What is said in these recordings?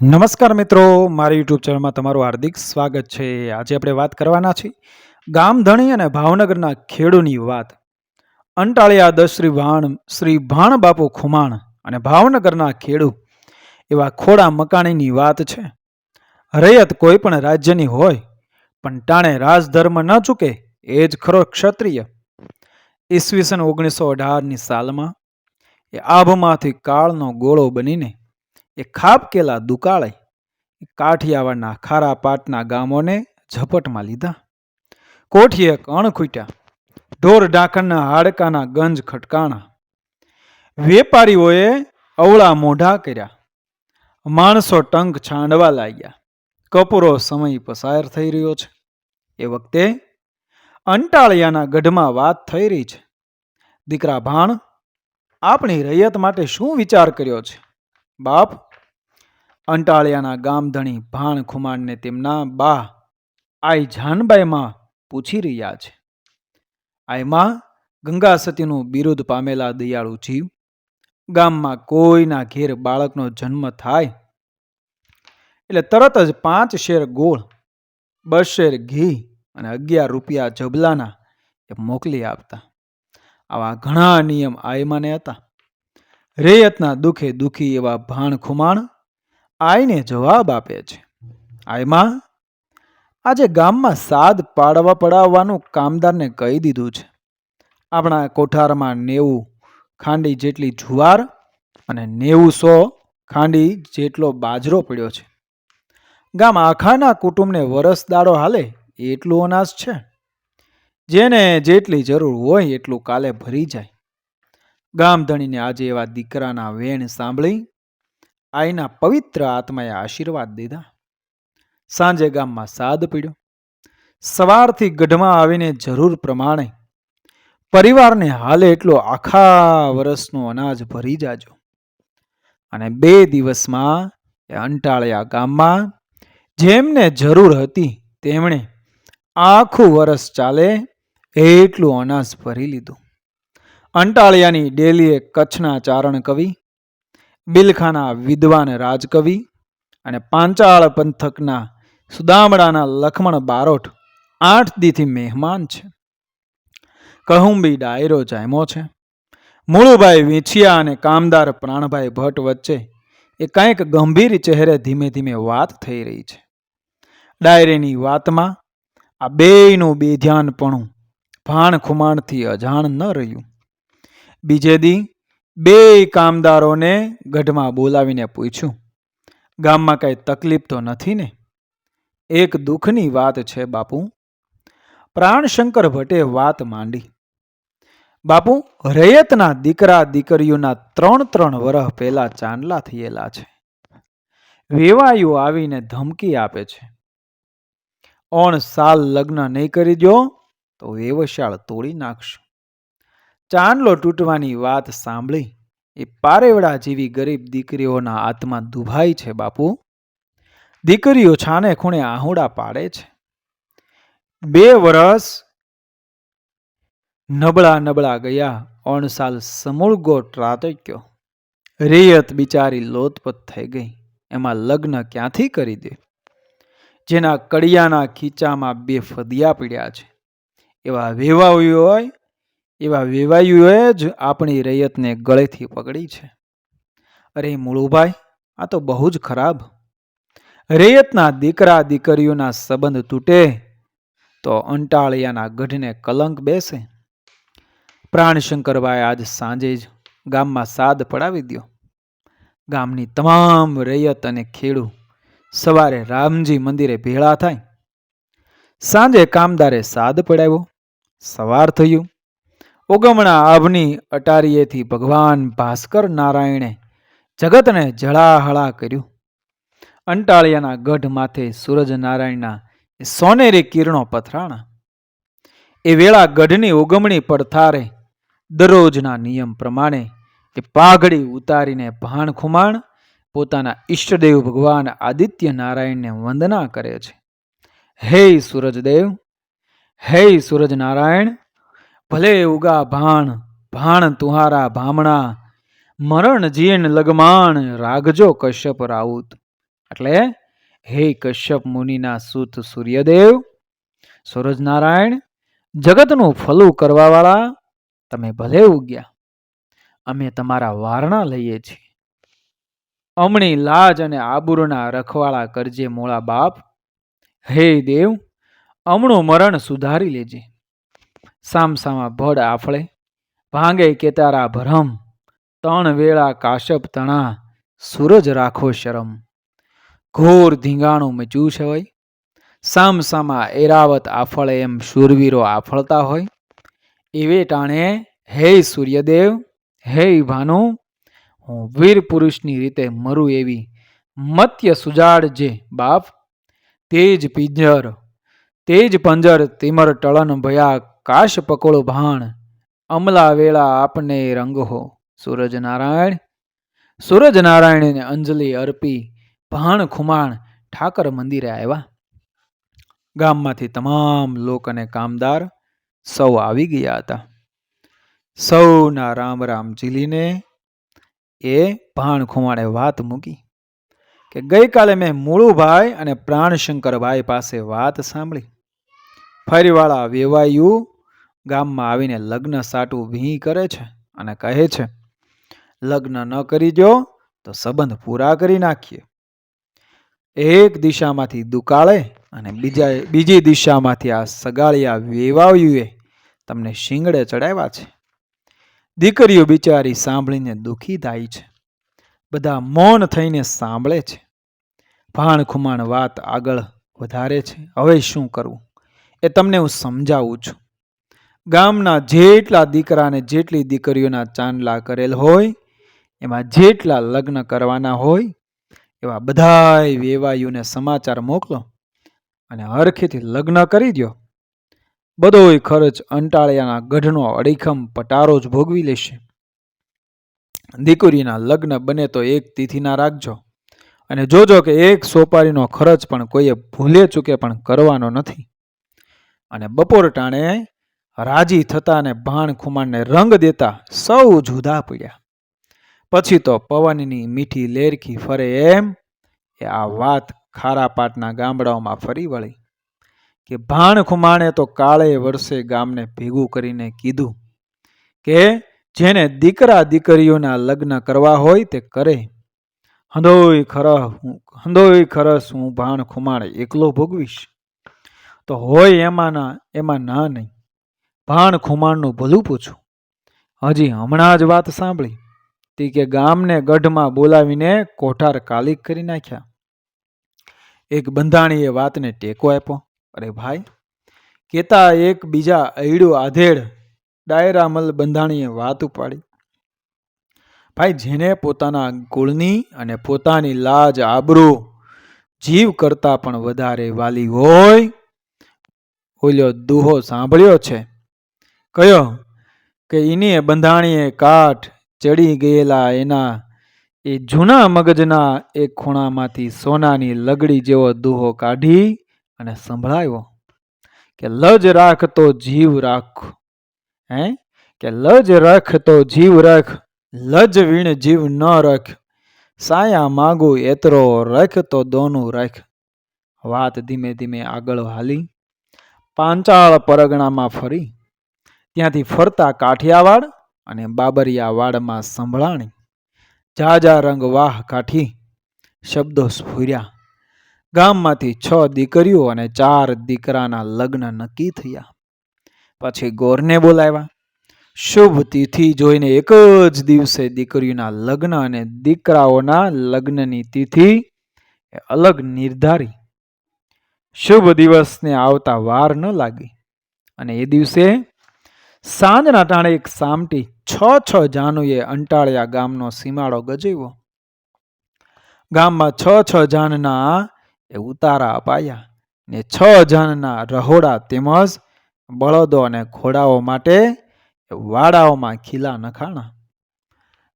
નમસ્કાર મિત્રો, મારી યુટ્યુબ ચેનલમાં તમારું હાર્દિક સ્વાગત છે. આજે આપણે વાત કરવાના છીએ ગામધણી અને ભાવનગરના ખેડૂની વાત. અંટાળિયા દસ ભાણ શ્રી ભાણ બાપુ ખુમાણ અને ભાવનગરના ખેડૂ એવા ખોડા મકાણીની વાત છે. રૈયત કોઈ પણ રાજ્યની હોય, પણ ટાણે રાજધર્મ ન ચૂકે એ જ ખરો ક્ષત્રિય. ઈસવીસન ઓગણીસો અઢારની સાલમાં એ આભમાંથી કાળનો ગોળો બનીને એ ખાબકેલા દુકાળે કાઠિયાવાડના ખારા પાટના ગામોને ઝપટમાં લીધા. કોઠીએ કણ ખૂટ્યા. ઢોર ઢાંકણના હાડકાના ગંજ ખટકાણા. વેપારીઓએ અવળા મોઢા કર્યા. માણસો ટંક છાંડવા લાગ્યા. કપૂરો સમય પસાર થઈ રહ્યો છે. એ વખતે અંટાળિયાના ગઢમાં વાત થઈ રહી છે. દીકરા ભાણ, આપણી રૈયત માટે શું વિચાર કર્યો છે? બાપ અંટાળિયાના ગામધણી ભાણ ખુમાણને તેમના બા આઈ જાનબાઈમાં પૂછી રહ્યા છે. આઈમાં ગંગા સતીનું બિરુદ પામેલા દયાળુ જીવ, ગામમાં કોઈના ઘેર બાળકનો જન્મ થાય? એટલે તરત જ પાંચ શેર ગોળ, બસ શેર ઘી અને અગિયાર રૂપિયા જબલાના એ મોકલી આપતા. આવા ઘણા નિયમ આયમાને હતા. રેયતના દુખે દુખી એવા ભાણ ખુમાણ આઈને જવાબ આપે છે. આયમાં, આજે ગામમાં સાદ પાડવા પડાવવાનું કામદારને કહી દીધું છે. આપણા કોઠારમાં નેવું, ખાંડી જેટલી જુવાર અને નેવું સો ખાંડી જેટલો બાજરો પડ્યો છે. ગામ આખાના કુટુંબને વરસ દાડો હાલે એટલું અનાજ છે. જેને જેટલી જરૂર હોય એટલું કાલે ભરી જાય. ગામ ધણીને આજે એવા દીકરાના વેણ સાંભળી આઈના પવિત્ર આત્માએ આશીર્વાદ દીધા. સાંજે ગામમાં સાદ પીડ્યો. સવારથી ગઢમાં આવીને જરૂર પ્રમાણે પરિવારને હાલે એટલો આખા વર્ષનું અનાજ ભરી જાજો. અને બે દિવસમાં એ અંટાળિયા ગામમાં જેમને જરૂર હતી તેમણે આખું વર્ષ ચાલે એટલું અનાજ ભરી લીધું. અંટાળિયાની ડેલીએ કચ્છના ચારણ કવિ બિલખાના વિદ્વાન રાજકવિ અને પાંચાળ પંથકના સુદામડાના લખમણ બારોટ આઠ દીથી મહેમાન છે. કહુંબી ડાયરો જાયમો છે. મૂળુભાઈ વીંછિયા અને કામદાર પ્રાણભાઈ ભટ્ટ વચ્ચે એ કંઈક ગંભીર ચહેરે ધીમે ધીમે વાત થઈ રહી છે. ડાયરેની વાતમાં આ બેયનું બેધ્યાનપણું ભાણ ખુમાણથી અજાણ ન રહ્યું. બીજે દી બે કામદારોને ગઢમાં બોલાવીને પૂછ્યું, ગામમાં કઈ તકલીફ તો નથી ને? એક દુઃખની વાત છે બાપુ. પ્રાણશંકર ભટ્ટે વાત માંડી, બાપુ, રૈયતના દીકરા દીકરીઓના ત્રણ ત્રણ વર્ષ પહેલા ચાંદલા થયેલા છે. વેવાયું આવીને ધમકી આપે છે. ઓણ સાલ લગ્ન નહીં કરી દો તો વેવશાળ તોડી નાખશું. ચાંદલો તૂટવાની વાત સાંભળી. એ પારેવડા જેવી ગરીબ દીકરીઓના આત્મા દુભાઈ છે બાપુ. દીકરીઓ છાને ખૂણે આહુડા પાડે છે. બે વરસ નબળા નબળા ગયા, અણસાલ સમૂળગો ત્રાટક્યો. રેયત બિચારી લોતપત થઈ ગઈ, એમાં લગ્ન ક્યાંથી કરી દે? જેના કડિયાના ખીચામાં બે ફદિયા પીડ્યા છે. એવા વેવાયું હોય એવા વેવાયુએ જ આપણી રૈયતને ગળેથી પકડી છે. અરે મૂળુભાઈ, આ તો બહુ જ ખરાબ. રૈયતના દીકરા દીકરીઓના સંબંધ તૂટે તો અંટાળિયાના ગઢને કલંક બેસે. પ્રાણશંકરભાઈ આજ સાંજે જ ગામમાં સાદ પડાવી દ્યો. ગામની તમામ રૈયત અને ખેડૂ સવારે રામજી મંદિરે ભેળા થાય. સાંજે કામદારે સાદ પડાવ્યો. સવાર થયું. ઓગમણા આભની અટારીએથી ભગવાન ભાસ્કર નારાયણે જગતને જળાહળા કર્યું. અંટાળિયાના ગઢ માથે સૂરજ નારાયણના એ સોનેરી કિરણો પથરાણા. એ વેળા ગઢની ઉગમણી પડથારે દરરોજના નિયમ પ્રમાણે એ પાઘડી ઉતારીને ભાણ ખુમાણ પોતાના ઈષ્ટદેવ ભગવાન આદિત્ય નારાયણને વંદના કરે છે. હે સૂરજદેવ, હે સૂરજ નારાયણ ભલે ઉગા ભાણ ભાણ તુહારા ભામણા, મરણ જીણ લગમાણ, રાગજો કશ્યપ રાઉત. એટલે હે કશ્યપ મુનિના સુત સૂર્યદેવ, સૂરજનારાયણ, જગતનું ફલું કરવાવાળા, તમે ભલે ઉગ્યા. અમે તમારા વારણા લઈએ છીએ. અમણી લાજ અને આબુરના રખવાળા કરજે મોળા બાપ. હે દેવ, અમણું મરણ સુધારી લેજે. સામસામા ભડ આફળે, ભાંગે કેતારા ભરમ, તણ વેળા કાશપ તણા, સૂરજ રાખો શરમ. ઘોર ધીંગાણું મચ્યું છે હોય, સામસામા એરાવત આફળે એમ શૂરવીરો આફળતા હોય. એવે ટાણે, હે સૂર્યદેવ, હે ભાનુ, હું વીર પુરુષની રીતે મરું એવી મત્ય સુજાડ જે બાપ, તેજ પિંજર, તેજ પંજર, તિમર ટળન ભયા કાશ પકોળ ભાણ, અમલા વેળા આપને રંગ. હો સૂરજનારાયણ સૂરજનારાયણને સૂરજ અંજલિ અર્પી, ભાણ ખુમાણ ઠાકર મંદિરે આવ્યા. ગામમાંથી તમામ લોક અને કામદાર સૌ આવી ગયા હતા. સૌના રામ રામ ઝીલીને એ ભાણ ખુમાણે વાત મૂકી કે ગઈકાલે મેં મૂળુભાઈ અને પ્રાણશંકરભાઈ પાસે વાત સાંભળી. ફરીવાળા વેવાયું ગામમાં આવીને લગ્ન સાટું ભીં કરે છે અને કહે છે, લગ્ન ન કરી દો તો સંબંધ પૂરા કરી નાખીએ. એક દિશામાંથી દુકાળે અને બીજા બીજી દિશામાંથી આ સગાળિયા વેવાવ્યુએ તમને શિંગડે ચડાવ્યા છે. દીકરીઓ બિચારી સાંભળીને દુઃખી થાય છે. બધા મૌન થઈને સાંભળે છે. ભાણ ખુમાણ વાત આગળ વધારે છે. હવે શું કરવું એ તમને હું સમજાવું છું. ગામના જેટલા દીકરાને જેટલી દીકરીઓના ચાંદલા કરેલ હોય, એમાં જેટલા લગ્ન કરવાના હોય, એવા બધાય વેવાયુને સમાચાર મોકલો અને હરખેથી લગ્ન કરી દો બધોય ખર્ચ અંટાળિયાના ગઢનો અડીખમ પટારો જ ભોગવી લેશે. દીકરીના લગ્ન બને તો એક તિથિના રાખજો અને જોજો કે એક સોપારીનો ખર્ચ પણ કોઈએ ભૂલે ચૂકે પણ કરવાનો નથી. અને બપોર ટાણે રાજી થતા ને ભાણ ખુમાણને રંગ દેતા સૌ જુદા પડ્યા. પછી તો પવનની મીઠી લેરખી ફરે એમ એ આ વાત ખારાપાટના ગામડાઓમાં ફરી વળી કે ભાણ ખુમાણે તો કાળે વર્ષે ગામને ભેગું કરીને કીધું કે જેને દીકરા દીકરીઓના લગ્ન કરવા હોય તે કરે. હંધોય ખરહ હું, હંધોય ખરસ હું ભાણ ખુમાણ એકલો ભોગવીશ. તો હોય એમાં એમાં ના નહીં. ભાણ ખુમાણનું ભલું પૂછું. હજી હમણાં જ વાત સાંભળી. તી કે ગામને ગઢમાં બોલાવીને કોઠાર કાલિક કરી નાખ્યા. એક બંધાણીએ વાતને ટેકો આપ્યો. અરે ભાઈ, કેતા એક બીજા અયડું આધેડ ડાયરામલ બંધાણીએ વાત ઉપાડી. ભાઈ, જેને પોતાના કુળની અને પોતાની લાજ આબરૂ જીવ કરતા પણ વધારે વાલી હોય ઓલ્યો દુહો સાંભળ્યો છે. કયો કે એની બંધાણીએ કાઠ ચડી ગયેલા એના, એ જૂના મગજના એક ખૂણામાંથી સોનાની લગડી જેવો દુહો કાઢી અને સંભળાયો કે, લજ રાખ તો જીવ રાખ. હે? કે, લજ રાખ તો જીવ રાખ, લજ વીણ જીવ ન રાખ. સાયા માગું એતરો રાખ તો દોનું રાખ. વાત ધીમે ધીમે આગળ હાલી. પાંચાળ પરગણામાં ફરી. ત્યાંથી ફરતા કાઠિયાવાડ અને બાબરિયાવાડમાં સંભળાણી. જાજા રંગ વાહ કાઠી શબ્દો સ્ફુર્યા. ગામમાંથી છ દીકરીઓ અને ચાર દીકરાના લગ્ન નક્કી થયા. પછી ગોરને બોલાવ્યા. શુભ તિથિ જોઈને એક જ દિવસે દીકરીઓના લગ્ન અને દીકરાઓના લગ્નની તિથિ અલગ નિર્ધારી. શુભ દિવસને આવતા વાર ન લાગી અને એ દિવસે સાંજના ટાણે એક સામટી છ છ જાનુએ અંટાળિયા ગામનો સીમાડો ગજવ્યો. ગામમાં છ છ જાનના એ ઉતારા અપાયા ને છ જાનના રહોડા તેમજ બળદો અને ઘોડાઓ માટે વાડાઓમાં ખીલા નખાણા.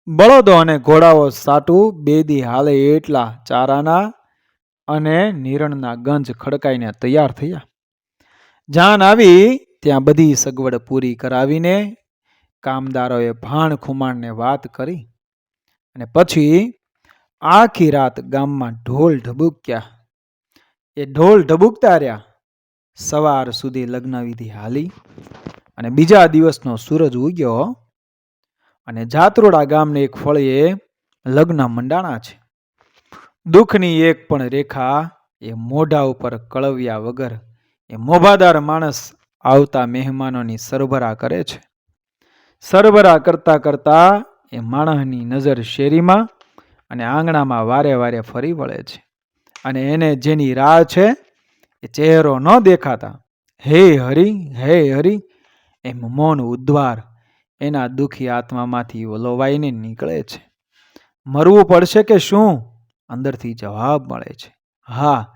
બળદો અને ઘોડાઓ સાટું બેદી હાલે એટલા ચારાના અને નિરણના ગંજ ખડકાઈને તૈયાર થયા. જાન આવી ત્યાં બધી સગવડ પૂરી કરાવીને કામદારોએ ભાણ ખુમાણને વાત કરી અને પછી આખી રાત ગામમાં ઢોલ ઢબુક્યા. એ ઢોલ ઢબુકતા રહ્યા. સવાર સુધી લગ્ન વિધિ હાલી અને બીજા દિવસનો સૂરજ ઉગ્યો અને જાત્રોડા ગામને એક ફળીએ લગ્ન મંડાણા છે. દુઃખની એક પણ રેખા એ મોઢા ઉપર કળવ્યા વગર એ મોભાદાર માણસ આવતા મહેમાનોની સરભરા કરે છે. સરભરા કરતાં કરતાં એ માણસની નજર શેરીમાં અને આંગણામાં વારે વારે ફરી વળે છે. અને એને જેની રાહ છે એ ચહેરો ન દેખાતા. હે હરી હે હરી, એમ મૌન ઉદ્વાર એના દુઃખી આત્મામાંથી વલોવાઈને નીકળે છે. મરવું પડશે કે શું? અંદરથી જવાબ મળે છે. હા,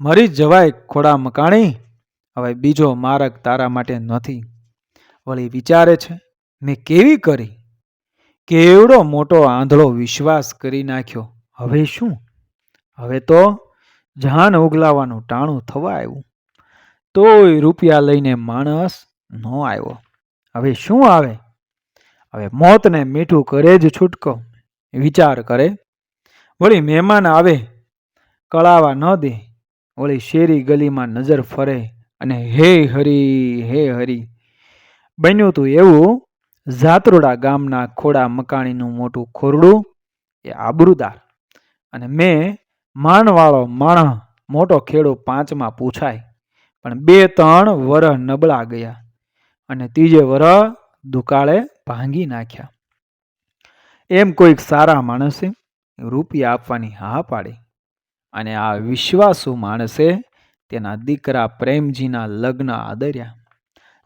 મરી જવાય ખોડા મકાણી હવે બીજો માર્ગ તારા માટે નથી. વળી વિચારે છે, મેં કેવી કરી? કેવડો મોટો આંધળો વિશ્વાસ કરી નાખ્યો. હવે શું? હવે તો જાન ઉગલાવાનું ટાણું થવા આવ્યું. તોય રૂપિયા લઈને માણસ ન આવ્યો. હવે શું આવે? હવે મોતને મીઠું કરે જ છૂટકો. વિચાર કરે. વળી મહેમાન આવે. કળાવા ન દે. વળી શેરી ગલીમાં નજર ફરે. અને હે હરી હે હરી. બન્યું તું એવું ઝાતરોડા ગામના ખોડા મકાણીનું મોટું ખોરડું એ આબરૂદાર. અને મેં માણવાળો માણસ મોટો ખેડો પાંચમાં પૂછાય, પણ બે ત્રણ વરહ નબળા ગયા અને ત્રીજે વરહ દુકાળે ભાંગી નાખ્યા. એમ કોઈક સારા માણસે રૂપિયા આપવાની હા પાડી અને આ વિશ્વાસુ માણસે તેના દીકરા પ્રેમજીના લગ્ન આદર્યા.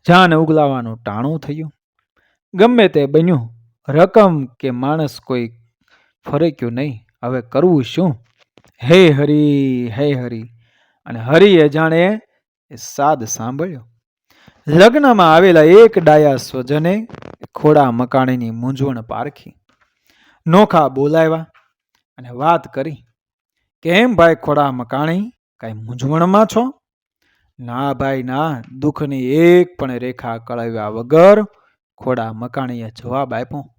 જાન ઉગલાવાનું ટાણું થયું. ગમે તે બન્યું, રકમ કે માણસ કોઈ ફરક્યું નહીં. હવે કરવું શું? હે હરી હે હરી. અને હરિએ જાણે એ સાદ સાંભળ્યો. લગ્નમાં આવેલા એક ડાયા સ્વજને ખોડા મકાણીની મૂંઝવણ પારખી. નોખા બોલાવ્યા અને વાત કરી. કેમ ભાઈ ખોડા મકાણી? કાંઈ મૂંઝવણમાં છો? ના ભાઈ, ના. દુઃખની એક પણ રેખા કળાવ્યા વગર ખોડા મકાણીએ જવાબ આપ્યો.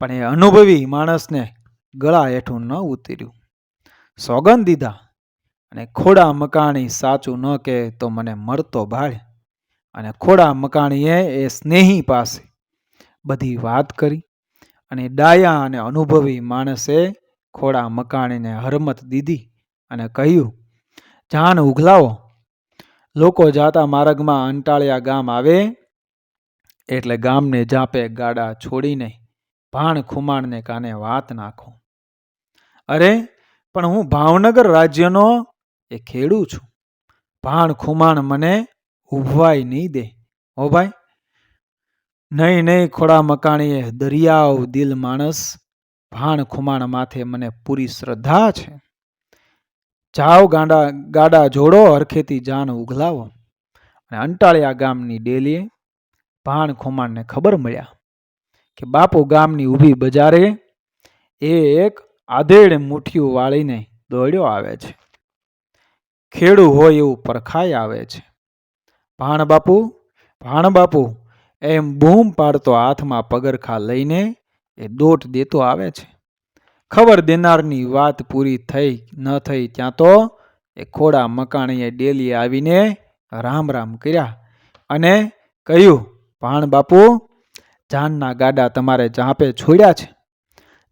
પણ એ અનુભવી માણસને ગળા હેઠું ન ઉતર્યું. સોગંદ દીધા અને ખોડા મકાણી સાચું ન કહે તો મને મળતો ભાળ. અને ખોડા મકાણીએ એ સ્નેહી પાસે બધી વાત કરી અને ડાયા અને અનુભવી માણસે ખોડા મકાણીને હરમત દીધી અને કહ્યું જાન ઉઘલાવો. લોકો જાતા માર્ગમાં અંટાળિયા ગામ આવે, એટલે ગામને જાપે ગાડા છોડીને ભાણ ખુમાણને કાને વાત નાખો. અરે, પણ હું ભાવનગર રાજ્યનો એ ખેડૂ છું. ભાણ ખુમાણ મને ઉભવાય નહીં દે. હો ભાઈ, નહીં નહીં, ખોડા મકાણીએ દરિયાવ દિલ માણસ. ભાણ ખુમાણ માથે મને પૂરી શ્રદ્ધા છે. જાઓ ગાંડા, ગાડા જોડો હરખેથી જાન ઉઘલાવો. અને અંટાળિયા ગામની ડેલીએ ભાણ ખોમાણને ખબર મળ્યા કે બાપુ ગામની ઊભી બજારે એ એક આધેડ મુઠ્ઠીઓ વાળીને દોડ્યો આવે છે. ખેડૂ હોય એવું પરખાઈ આવે છે. ભાણ બાપુ ભાણ બાપુ, એમ બૂમ પાડતો હાથમાં પગરખા લઈને એ દોટ દેતો આવે છે. ખબર દેનારની વાત પૂરી થઈ ન થઈ ત્યાં તો એ ખોડા મકાણીએ ડેલીએ આવીને રામ રામ કર્યા અને કહ્યું, ભાણ બાપુ, જાનના ગાડા તમારે જાપે છોડ્યા છે.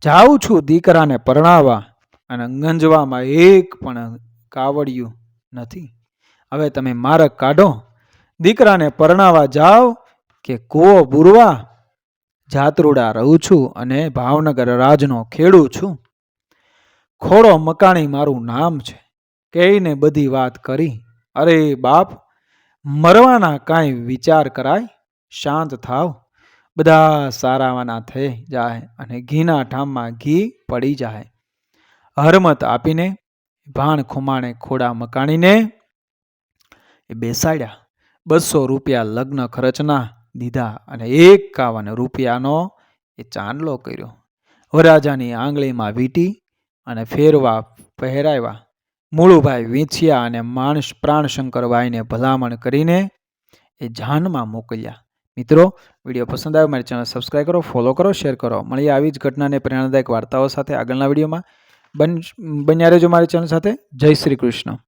જાઉં છું દીકરાને પરણાવવા અને ગંજવામાં એક પણ કાવડિયું નથી. હવે તમે મારક કાઢો. દીકરાને પરણાવવા જાઓ કે કૂવો બુરવા જાત્રુડા રહું છું અને ભાવનગર રાજનો ખેડૂ છું. ખોડો મકાણી મારું નામ છે. કહીને બધી વાત કરી. અરે બાપ, મરવાના કાંઈ વિચાર કરાય? શાંત થાવ. બધા સારાવાના થઈ જાય અને ઘીના ઠામમાં ઘી પડી જાય. હરમત આપીને, ભાણ ખુમાણે ખોડા મકાણીને બેસાડ્યા. બસો રૂપિયા લગ્ન ખર્ચના દીધા અને એકાવન રૂપિયાનો એ ચાંદલો કર્યો. વરાજાની આંગળીમાં વીંટી અને ફેરવા પહેરાવ્યા. મૂળુભાઈ વીંછ્યા અને માણસ પ્રાણશંકરભાઈને ભલામણ કરીને એ જાનમાં મોકલ્યા. મિત્રો, વીડિયો પસંદ આવ્યો મારી ચેનલ સબસ્ક્રાઈબ કરો, ફોલો કરો, શેર કરો. મળીએ આવી જ ઘટનાને પ્રેરણાદાયક વાર્તાઓ સાથે આગળના વિડીયોમાં. બન, બન્યા રહેજો મારી ચેનલ સાથે. જય શ્રી કૃષ્ણ.